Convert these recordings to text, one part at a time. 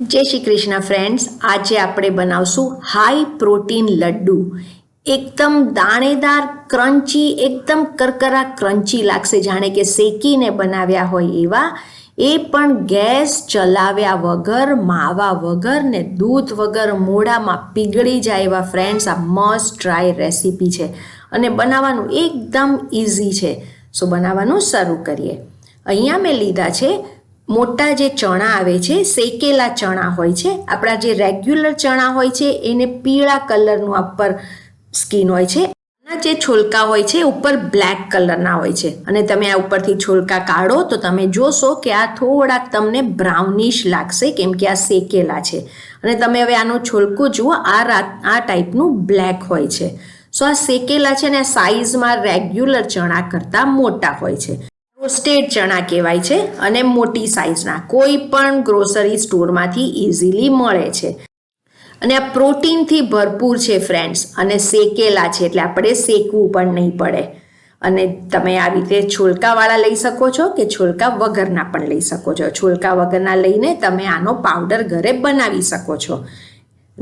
જય શ્રી કૃષ્ણ ફ્રેન્ડ્સ આજે આપણે બનાવશું હાઈ પ્રોટીન લડ્ડુ. એકદમ દાણેદાર ક્રન્ચી એકદમ કરકરા ક્રન્ચી લાગશે. જાણે કે શેકીને બનાવ્યા હોય એવા. એ પણ ગેસ ચલાવ્યા વગર, માવા વગર ને દૂધ વગર મોઢામાં પીગળી જાય એવા ફ્રેન્ડ્સ આ મસ્ટ ટ્રાય રેસીપી છે. અને બનાવવાનું એકદમ ઇઝી છે. સો બનાવવાનું શરૂ કરીએ. અહીંયા મેં લીધા છે મોટા જે ચણા આવે છે, શેકેલા ચણા હોય છે, આપણા જે રેગ્યુલર ચણા હોય છે, એને પીળા કલરનું ઉપર સ્કીન હોય છે. આના જે છોલકા હોય છે ઉપર બ્લેક કલરના હોય છે. અને તમે આ ઉપરથી છોલકા કાઢો, તો તમે જોશો કે આ થોડાક તમને બ્રાઉનિશ લાગશે, કેમ કે આ શેકેલા છે. અને તમે હવે આનું છોલકું જુઓ, આ રાત, આ ટાઈપનું બ્લેક હોય છે. સો આ શેકેલા છે ને સાઇઝમાં રેગ્યુલર ચણા કરતાં મોટા હોય છે. રોસ્ટેડ ચણા કહેવાય છે અને મોટી સાઇઝના, કોઈ પણ ગ્રોસરી સ્ટોરમાંથી ઇઝીલી મળે છે. અને આ પ્રોટીનથી ભરપૂર છે ફ્રેન્ડ્સ અને શેકેલા છે એટલે આપણે શેકવું પણ નહીં પડે. અને તમે આ રીતે છોલકાવાળા લઈ શકો છો કે છોલકા વગરના પણ લઈ શકો છો. છોલકા વગરના લઈને તમે આનો પાવડર ઘરે બનાવી શકો છો.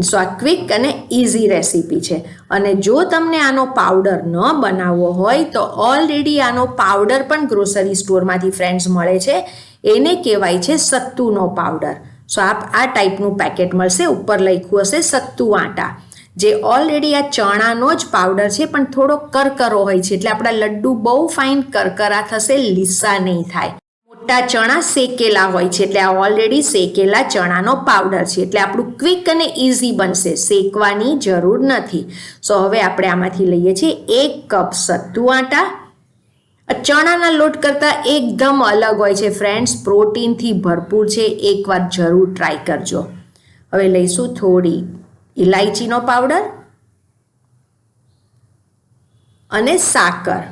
સો આ ક્વિક અને ઇઝી રેસીપી છે. અને જો તમને આનો પાવડર ન બનાવવો હોય, તો ઓલરેડી આનો પાવડર પણ ગ્રોસરી સ્ટોરમાંથી ફ્રેન્ડ્સ મળે છે. એને કહેવાય છે સત્તુનો પાવડર સો આપ આ ટાઈપનું પેકેટ મળશે, ઉપર લખ્યું હશે સત્તુ આટા. જે ઓલરેડી આ ચણાનો જ પાવડર છે, પણ થોડો કરકરો હોય છે. એટલે આપણા લડ્ડુ બહુ ફાઇન કરકરા થશે, લીસા નહીં થાય. મોટા ચણા શેકેલા હોય છે. એટલે આ ઓલરેડી શેકેલા ચણાનો પાવડર છે. એટલે આપણું ક્વિક અને ઇઝી બનશે. શેકવાની જરૂર નથી. સો હવે આપણે આમાંથી લઈએ છીએ એક કપ સત્તુ આટા. ચણાના લોટ કરતાં એકદમ અલગ હોય છે. ફ્રેન્ડ્સ પ્રોટીનથી ભરપૂર છે. એકવાર જરૂર ટ્રાય કરજો. હવે લઈશું થોડી ઇલાયચીનો પાવડર અને સાકર.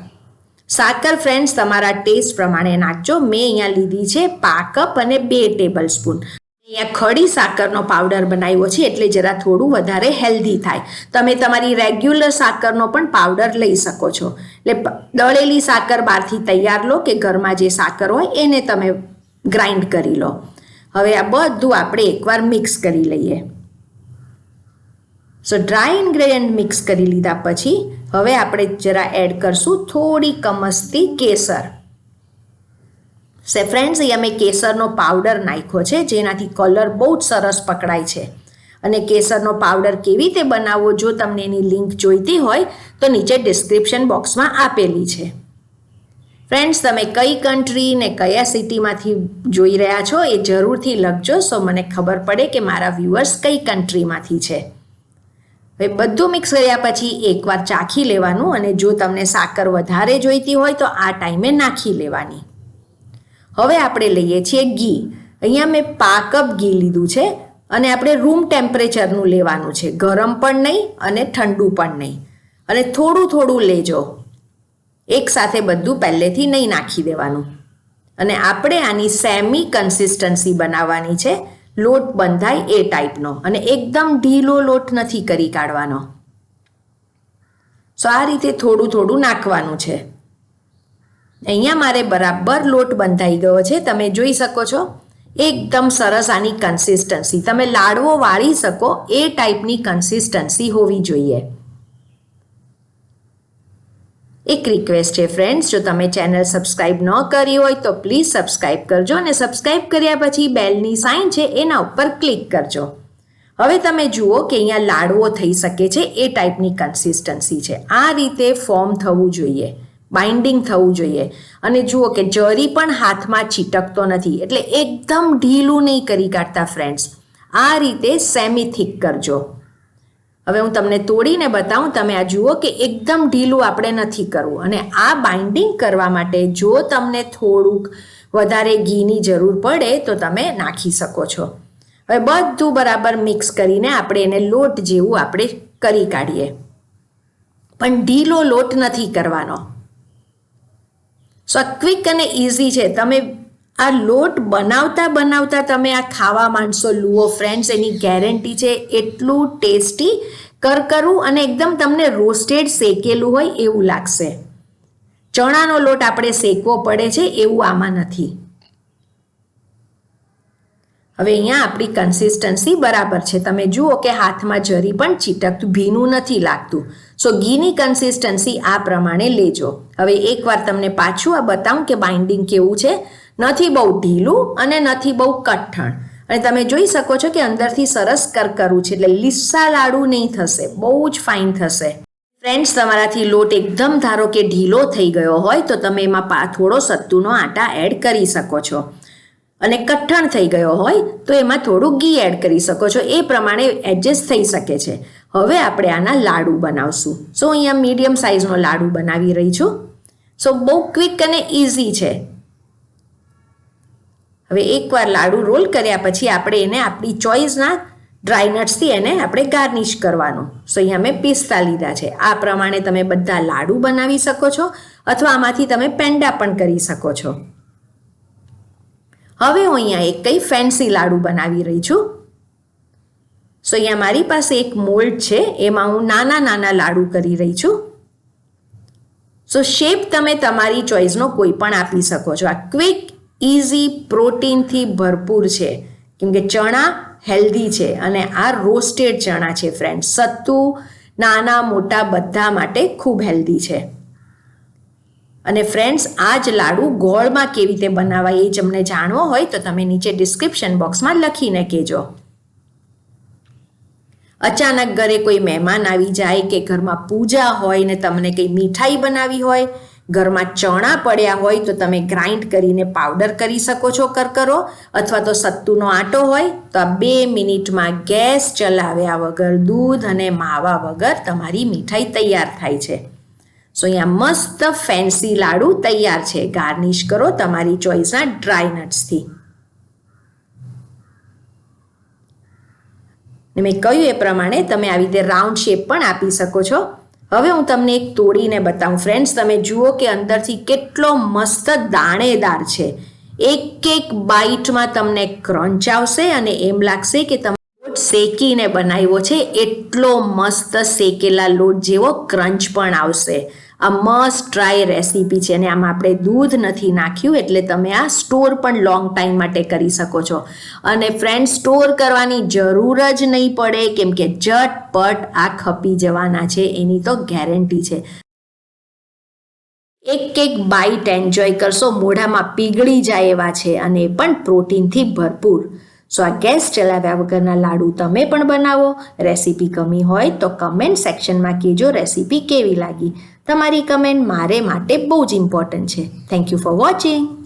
સાકર ફ્રેન્ડ્સ તમારા ટેસ્ટ પ્રમાણે નાખજો. મેં અહીંયા લીધી છે પા કપ અને બે ટેબલ સ્પૂન અહીંયા ખડી સાકરનો પાવડર બનાવ્યો છે એટલે જરા થોડું વધારે હેલ્ધી થાય. તમે તમારી રેગ્યુલર સાકરનો પણ પાવડર લઈ શકો છો. એટલે દળેલી સાકર બહારથી તૈયાર લો કે ઘરમાં જે સાકર હોય એને તમે ગ્રાઇન્ડ કરી લો. હવે આ બધું આપણે એકવાર મિક્સ કરી લઈએ. સો ડ્રાય ઇન્ગ્રેડિયન્ટ મિક્સ કરી લીધા પછી હવે આપણે જરા એડ કરશું થોડી કમસતી કેસર. સે ફ્રેન્ડ્સ અહીંયા મેં કેસરનો પાવડર નાખ્યો છે, જેનાથી કલર બહુ જ સરસ પકડાય છે. અને કેસરનો પાવડર કેવી રીતે બનાવવો, જો તમને એની લિંક જોઈતી હોય, તો નીચે ડિસ્ક્રિપ્શન બોક્સમાં આપેલી છે. ફ્રેન્ડ્સ તમે કઈ કન્ટ્રી ને કયા સિટીમાંથી જોઈ રહ્યા છો એ જરૂરથી લખજો, સો મને ખબર પડે કે મારા વ્યૂઅર્સ કઈ કન્ટ્રીમાંથી છે. હવે બધું મિક્સ કર્યા પછી એકવાર ચાખી લેવાનું અને જો તમને સાકર વધારે જોઈતી હોય તો આ ટાઈમે નાખી લેવાની. હવે આપણે લઈએ છીએ ઘી. અહીંયા મેં પા કપ ઘી લીધું છે અને આપણે રૂમ ટેમ્પરેચરનું લેવાનું છે. ગરમ પણ નહીં અને ઠંડુ પણ નહીં. અને થોડું થોડું લેજો. એકસાથે બધું પહેલેથી નહીં નાખી દેવાનું. અને આપણે આની સેમી કન્સિસ્ટન્સી બનાવવાની છે. લોટ બંધાય એ ટાઈપનો અને એકદમ ઢીલો લોટ નથી કરી કાઢવાનો. સો આ રીતે થોડું થોડું નાખવાનું છે. અહીંયા મારે બરાબર લોટ બંધાઈ ગયો છે. તમે જોઈ શકો છો, એકદમ સરસ આની કન્સિસ્ટન્સી તમે લાડવો વાળી શકો એ ટાઈપની કન્સિસ્ટન્સી હોવી જોઈએ. એક રિક્વેસ્ટ છે ફ્રેન્ડ્સ જો તમે ચેનલ સબસ્ક્રાઇબ ન કરી હોય તો પ્લીઝ સબસ્ક્રાઇબ કરજો અને સબસ્ક્રાઇબ કર્યા પછી બેલની સાઇન છે એના ઉપર ક્લિક કરજો. હવે તમે જુઓ કે અહીંયા લાડવો થઈ શકે છે એ ટાઈપની કન્સિસ્ટન્સી છે. આ રીતે ફોર્મ થવું જોઈએ બાઇન્ડિંગ થવું જોઈએ. અને જુઓ કે જરી પણ હાથમાં છીટકતો નથી, એટલે એકદમ ઢીલું નહીં કરી કાઢતા ફ્રેન્ડ્સ આ રીતે સેમી થીક કરજો. હવે હું તમને તોડીને બતાવું, તમે આ જુઓ કે એકદમ ઢીલું આપણે નથી કરવું. અને આ બાઇન્ડિંગ કરવા માટે જો તમને થોડુંક વધારે ઘીની જરૂર પડે, તો તમે નાખી શકો છો. હવે બધું બરાબર મિક્સ કરીને આપણે એને લોટ જેવું આપણે કરી કાઢીએ. પણ ઢીલો લોટ નથી કરવાનો. સો ક્વિક અને ઇઝી છે. તમે આ લોટ બનાવતા બનાવતા તમે આ ખાવા માંડશો લુઓ ફ્રેન્ડ્સ એની ગેરંટી છે, એટલું ટેસ્ટી કરકરું અને એકદમ તમને રોસ્ટેડ શેકેલું હોય એવું લાગશે. ચણાનો લોટ આપણે શેકવો પડે છે એવું આમાં નથી. હવે અહીંયા આપણી કન્સિસ્ટન્સી બરાબર છે. તમે જુઓ કે હાથમાં જરી પણ ચીટકતું, ભીનું નથી લાગતું. સો ઘીની કન્સિસ્ટન્સી આ પ્રમાણે લેજો. હવે એકવાર તમને પાછું આ બતાવું કે બાઇન્ડિંગ કેવું છે. નથી બહુ ઢીલું અને નથી બહુ કઠણ. અને તમે જોઈ શકો છો કે અંદરથી સરસ કરકરું છે, એટલે લીસ્સા લાડુ નહીં થશે, બહુ જ ફાઇન થશે. ફ્રેન્ડ્સ તમારાથી લોટ એકદમ ધારો કે ઢીલો થઈ ગયો હોય, તો તમે એમાં પા, થોડો સત્તુનો આટા એડ કરી શકો છો. અને કઠણ થઈ ગયો હોય, તો એમાં થોડું ઘી એડ કરી શકો છો. એ પ્રમાણે એડજસ્ટ થઈ શકે છે. હવે આપણે આના લાડુ બનાવશું. સો અહીંયા મીડિયમ સાઇઝનો લાડુ બનાવી રહી છું. સો બહુ ક્વિક અને ઇઝી છે. હવે એકવાર લાડુ રોલ કર્યા પછી આપણે એને આપણી ચોઈસના ડ્રાયનટ્સથી એને આપણે ગાર્નિશ કરવાનું. સો અહીંયા મેં પિસ્તા લીધા છે. આ પ્રમાણે તમે બધા લાડુ બનાવી શકો છો અથવા આમાંથી તમે પેંડા પણ કરી શકો છો. હવે હું અહીંયા એક કઈ ફેન્સી લાડુ બનાવી રહી છું. સો અહીંયા મારી પાસે એક મોલ્ડ છે. એમાં હું નાના નાના લાડુ કરી રહી છું. સો શેપ તમે તમારી ચોઈસનો કોઈ પણ આપી શકો છો. આ ક્વિક ઇઝી પ્રોટીનથી ભરપૂર છે. કેમ કે ચણા હેલ્ધી છે અને આ રોસ્ટેડ ચણા છે ફ્રેન્ડ સત્તુ, નાના, મોટા બધા માટે ખૂબ હેલ્ધી છે. અને ફ્રેન્ડ્સ આ જ લાડુ ગોળમાં કેવી રીતે બનાવાય એ જ અમને જાણવો હોય તો તમે નીચે ડિસ્ક્રિપ્શન બોક્સમાં લખીને કહેજો. અચાનક ઘરે કોઈ મહેમાન આવી જાય કે ઘરમાં પૂજા હોય ને તમને કંઈ મીઠાઈ બનાવી હોય ઘરમાં ચણા પડ્યા હોય તો તમે ગ્રાઇન્ડ કરીને પાવડર કરી શકો છો કરકરો, અથવા તો સત્તુનો આટો હોય તો આ બે મિનિટમાં ગેસ ચલાવ્યા વગર દૂધ અને માવા વગર તમારી મીઠાઈ તૈયાર થાય છે. સો અહીંયા મસ્ત ફેન્સી લાડુ તૈયાર છે. ગાર્નિશ કરો તમારી ચોઈસના ડ્રાય નટ્સથી. મેં કહ્યું એ પ્રમાણે તમે આવી રીતે રાઉન્ડ શેપ પણ આપી શકો છો. હવે હું તમને એક તોડીને બતાવું. ફ્રેન્ડ્સ તમે જુઓ કે અંદરથી કેટલો મસ્ત દાણેદાર છે. એક એક બાઈટમાં તમને ક્રંચ આવશે અને એમ લાગશે કે તમે લોટ શેકીને બનાવ્યો છે. એટલો મસ્ત શેકેલા લોટ જેવો ક્રંચ પણ આવશે. આ મસ્ટ ટ્રાય રેસીપી છે અને આમાં આપણે દૂધ નથી નાખ્યું એટલે તમે આ સ્ટોર પણ લોંગ ટાઈમ માટે કરી શકો છો. અને ફ્રેન્ડ સ્ટોર કરવાની જરૂર જ નહીં પડે, કેમ કે ઝટપટ આ ખપી જવાના છે, એની તો ગેરંટી છે. એક એક બાઈટ એન્જોય કરશો, મોઢામાં પીગળી જાય એવા છે અને એ પણ પ્રોટીનથી ભરપૂર. સો આ ગેસ ચલાવ્યા વગરના લાડુ તમે પણ બનાવો. રેસીપી કમી હોય તો કમેન્ટ સેક્શનમાં કહેજો રેસીપી કેવી લાગી. તમારી કમેન્ટ મારે માટે બહુ જ ઇમ્પોર્ટન્ટ છે. Thank you for watching